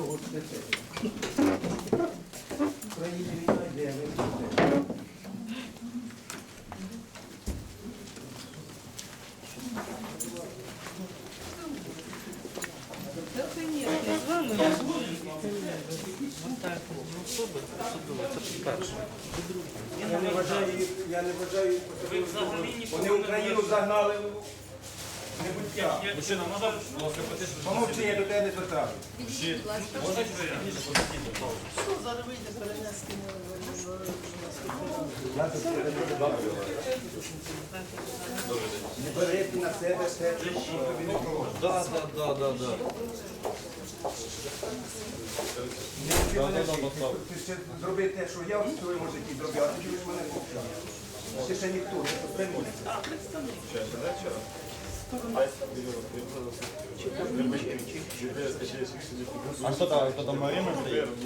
того ж специфіки. В Україні війна йде, ви знаєте. Я не вважаю, я не вважаю. Вони Україну загнали небуття. Мужчина, будь. Помовчи, я до тебе не звертаю. Підійдіть, будь ласка. Зараз вийде перенести на не берете на себе що не да, да. Не вчи мене жити. Ти ще зроби те, що я в своєму житті зробив, а ти чуєш мене повчати. Ти ще ніхто, ти представник. А кто там, кто там Марина стоит?